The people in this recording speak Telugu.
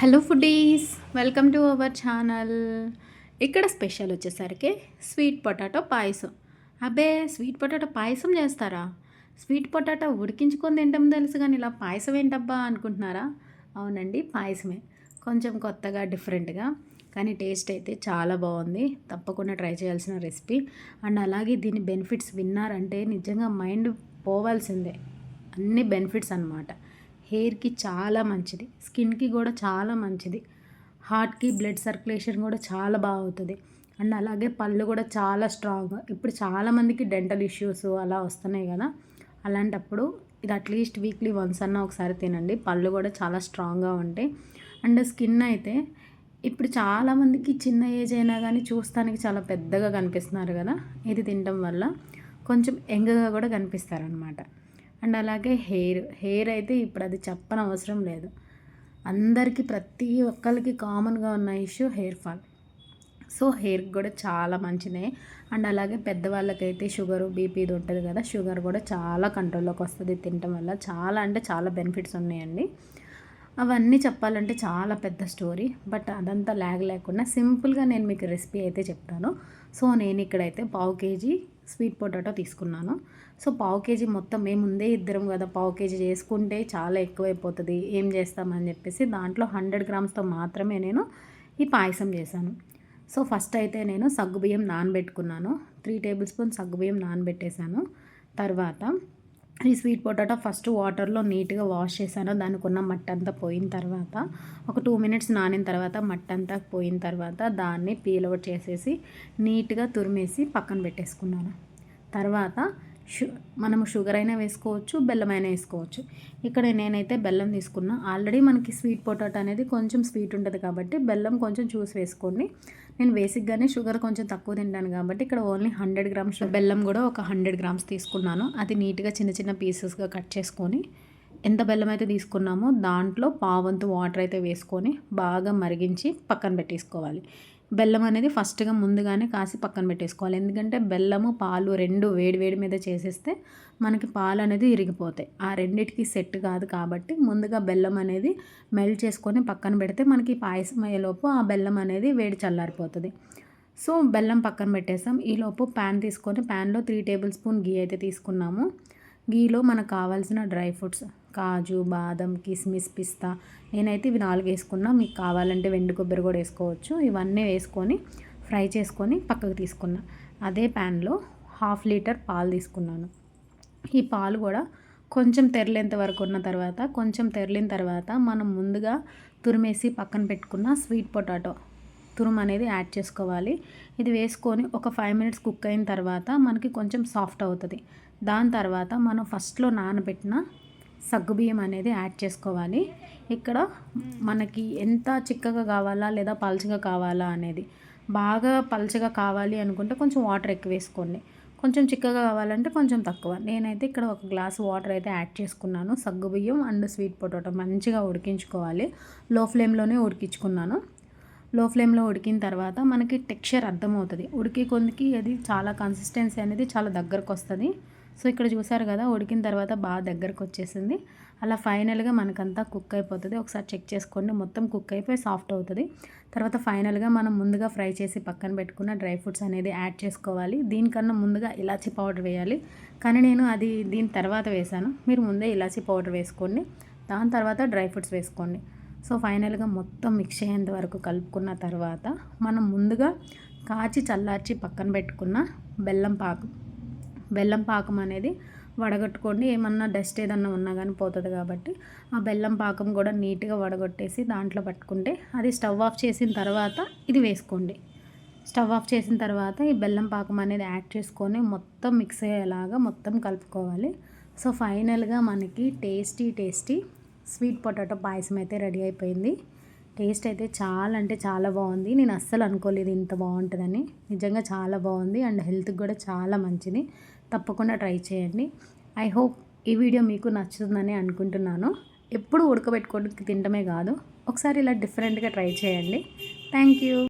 Hello foodies welcome to our channel. ఇక్కడ స్పెషల్ వచ్చేసరికి స్వీట్ పొటాటో పాయసం. అబ్బే స్వీట్ పొటాటో పాయసం చేస్తారా? స్వీట్ పొటాటో ఉడికించుకొని తింటాం తెలుసు కానీ ఇలా పాయసం ఏంటబ్బా అనుకుంటున్నారా? అవునండి పాయసమే. కొంచెం కొత్తగా డిఫరెంట్గా. కానీ టేస్ట్ అయితే చాలా బాగుంది. తప్పకుండా ట్రై చేయాల్సిన రెసిపీ. అండ్ అలాగే దీని బెనిఫిట్స్ విన్నారంటే నిజంగా మైండ్ పోవాల్సిందే. అన్ని బెనిఫిట్స్ అనమాట హెయిర్కి చాలా మంచిది. స్కిన్కి కూడా చాలా మంచిది. హార్ట్కి బ్లడ్ సర్క్యులేషన్ కూడా చాలా బాగా అవుతుంది. అండ్ అలాగే పళ్ళు కూడా చాలా స్ట్రాంగ్. ఇప్పుడు చాలామందికి డెంటల్ ఇష్యూస్ అలా వస్తున్నాయి కదా. అలాంటప్పుడు ఇది అట్లీస్ట్ వీక్లీ వన్స్ అన్న ఒకసారి తినండి. పళ్ళు కూడా చాలా స్ట్రాంగ్గా ఉంటాయి. అండ్ స్కిన్ అయితే ఇప్పుడు చాలామందికి చిన్న ఏజ్ అయినా కానీ చూస్తానికి చాలా పెద్దగా కనిపిస్తున్నారు కదా. ఇది తినడం వల్ల కొంచెం యంగ్గా కూడా కనిపిస్తారనమాట అండ్ అలాగే హెయిర్ హెయిర్ అయితే ఇప్పుడు అది చెప్పని అవసరం లేదు. అందరికీ ప్రతి ఒక్కరికి కామన్గా ఉన్న ఇష్యూ హెయిర్ ఫాల్. సో హెయిర్కి కూడా చాలా మంచిదే అండ్ అలాగే పెద్దవాళ్ళకైతే షుగర్ బీపీది ఉంటుంది కదా షుగర్ కూడా చాలా కంట్రోల్లోకి వస్తుంది తినటం వల్ల. చాలా అంటే చాలా బెనిఫిట్స్ ఉన్నాయండి. అవన్నీ చెప్పాలంటే చాలా పెద్ద స్టోరీ బట్ అదంతా ల్యాగ్ లేకుండా సింపుల్గా నేను మీకు రెసిపీ అయితే చెప్తాను. సో నేను ఇక్కడైతే పావు కేజీ స్వీట్ పొటాటో తీసుకున్నాను. సో పావు కేజీ మొత్తం మేము ముందే ఇద్దరం కదా పావు కేజీ చేసుకుంటే చాలా ఎక్కువైపోతుంది. ఏం చేస్తామని చెప్పేసి దాంట్లో హండ్రెడ్ గ్రామ్స్తో మాత్రమే నేను ఈ పాయసం చేశాను. సో ఫస్ట్ అయితే నేను సగ్గుబియ్యం నానబెట్టుకున్నాను. త్రీ టేబుల్ స్పూన్ సగ్గుబియ్యం నానబెట్టేశాను. తర్వాత ఈ స్వీట్ పొటాటో ఫస్ట్ వాటర్లో నీట్గా వాష్ చేశాను. దానికి ఉన్న మట్టి అంతా పోయిన తర్వాత ఒక టూ మినిట్స్ నానిన తర్వాత మట్టి అంతా పోయిన తర్వాత దాన్ని పీల్ అవుట్ చేసేసి నీట్గా తురిమేసి పక్కన పెట్టేసుకున్నాను. తర్వాత షు మనము షుగర్ అయినా వేసుకోవచ్చు బెల్లం అయినా వేసుకోవచ్చు. ఇక్కడ నేనైతే బెల్లం తీసుకున్నా. ఆల్రెడీ మనకి స్వీట్ పొటాటో అనేది కొంచెం స్వీట్ ఉంటుంది కాబట్టి బెల్లం కొంచెం చూసి వేసుకోండి. నేను బేసిక్గానే షుగర్ కొంచెం తక్కువ తింటాను కాబట్టి ఇక్కడ ఓన్లీ హండ్రెడ్ గ్రామ్స్ బెల్లం కూడా ఒక హండ్రెడ్ గ్రామ్స్ తీసుకున్నాను. అది నీట్గా చిన్న చిన్న పీసెస్గా కట్ చేసుకొని ఎంత బెల్లం అయితే తీసుకున్నామో దాంట్లో పావంతు వాటర్ అయితే వేసుకొని బాగా మరిగించి పక్కన పెట్టేసుకోవాలి. బెల్లం అనేది ఫస్ట్గా ముందుగానే కాసి పక్కన పెట్టేసుకోవాలి. ఎందుకంటే బెల్లము పాలు రెండు వేడి వేడి మీద చేసేస్తే మనకి పాలు అనేది ఇరిగిపోతాయి. ఆ రెండిటికి సెట్ కాదు కాబట్టి ముందుగా బెల్లం అనేది మెల్ట్ చేసుకొని పక్కన పెడితే మనకి పాయసం అయ్యేలోపు ఆ బెల్లం అనేది వేడి చల్లారిపోతుంది. సో బెల్లం పక్కన పెట్టేసాం. ఈలోపు ప్యాన్ తీసుకొని ప్యాన్లో త్రీ టేబుల్ స్పూన్ గీ అయితే తీసుకున్నాము. గీలో మనకు కావాల్సిన డ్రై ఫ్రూట్స్ కాజు బాదం కిస్మిస్ పిస్తా. నేనైతే ఇవి నాలుగు వేసుకున్నా. మీకు కావాలంటే వెండి కొబ్బరి కూడా వేసుకోవచ్చు. ఇవన్నీ వేసుకొని ఫ్రై చేసుకొని పక్కకు తీసుకున్నా. అదే ప్యాన్లో హాఫ్ లీటర్ పాలు తీసుకున్నాను. ఈ పాలు కూడా కొంచెం తెరలేంత వరకు ఉన్న తర్వాత కొంచెం తెరలిన తర్వాత మనం ముందుగా తురిమేసి పక్కన పెట్టుకున్న స్వీట్ పొటాటో తురుము అనేది యాడ్ చేసుకోవాలి. ఇది వేసుకొని ఒక ఫైవ్ మినిట్స్ కుక్ అయిన తర్వాత మనకి కొంచెం సాఫ్ట్ అవుతుంది. దాని తర్వాత మనం ఫస్ట్లో నానబెట్టిన సగ్గుబియ్యం అనేది యాడ్ చేసుకోవాలి. ఇక్కడ మనకి ఎంత చిక్కగా కావాలా లేదా పల్చగా కావాలా అనేది. బాగా పల్చగా కావాలి అనుకుంటే కొంచెం వాటర్ ఎక్కువ వేసుకోండి. కొంచెం చిక్కగా కావాలంటే కొంచెం తక్కువ. నేనైతే ఇక్కడ ఒక గ్లాస్ వాటర్ అయితే యాడ్ చేసుకున్నాను. సగ్గుబియ్యం అండ్ స్వీట్ పొటాటో మంచిగా ఉడికించుకోవాలి. లో ఫ్లేమ్లోనే ఉడికించుకున్నాను. లో ఫ్లేమ్లో ఉడికిన తర్వాత మనకి టెక్స్చర్ అర్థమవుతుంది. ఉడికి కొందికి అది చాలా కన్సిస్టెన్సీ అనేది చాలా దగ్గరకు వస్తుంది. సో ఇక్కడ చూసారు కదా ఉడికిన తర్వాత బాగా దగ్గరకు వచ్చేసింది. అలా ఫైనల్గా మనకంతా కుక్ అయిపోతుంది. ఒకసారి చెక్ చేసుకోండి మొత్తం కుక్ అయిపోయి సాఫ్ట్ అవుతుంది. తర్వాత ఫైనల్గా మనం ముందుగా ఫ్రై చేసి పక్కన పెట్టుకున్న డ్రై ఫ్రూట్స్ అనేది యాడ్ చేసుకోవాలి. దీనికన్నా ముందుగా ఇలాచీ పౌడర్ వేయాలి. కానీ నేను అది దీని తర్వాత వేసాను మీరు ముందే ఇలాచీ పౌడర్ వేసుకోండి. దాని తర్వాత డ్రై ఫ్రూట్స్ వేసుకోండి. సో ఫైనల్గా మొత్తం మిక్స్ అయ్యేంత వరకు కలుపుకున్న తర్వాత మనం ముందుగా కాచి చల్లార్చి పక్కన పెట్టుకున్న బెల్లం పాకు బెల్లం పాకం అనేది వడగట్టుకోండి. ఏమన్నా డస్ట్ ఏదన్నా ఉన్నా కానీ పోతుంది కాబట్టి ఆ బెల్లం పాకం కూడా నీట్గా వడగొట్టేసి దాంట్లో పట్టుకుంటే అది స్టవ్ ఆఫ్ చేసిన తర్వాత ఇది వేసుకోండి. స్టవ్ ఆఫ్ చేసిన తర్వాత ఈ బెల్లం పాకం అనేది యాడ్ చేసుకొని మొత్తం మిక్స్ అయ్యేలాగా మొత్తం కలుపుకోవాలి. సో ఫైనల్గా మనకి tasty tasty sweet potato payasam అయితే రెడీ అయిపోయింది. టేస్ట్ అయితే చాలా అంటే చాలా బాగుంది. నేను అస్సలు అనుకోలేదు ఇంత బాగుంటుందని. నిజంగా చాలా బాగుంది అండ్ హెల్త్కి కూడా చాలా మంచిది. తప్పకుండా ట్రై చేయండి. ఐ హోప్ ఈ వీడియో మీకు నచ్చుతుందని అనుకుంటున్నాను. ఎప్పుడు ఉడకబెట్టుకోవడానికి తినడమే కాదు. ఒకసారి ఇలా డిఫరెంట్గా ట్రై చేయండి. Thank you.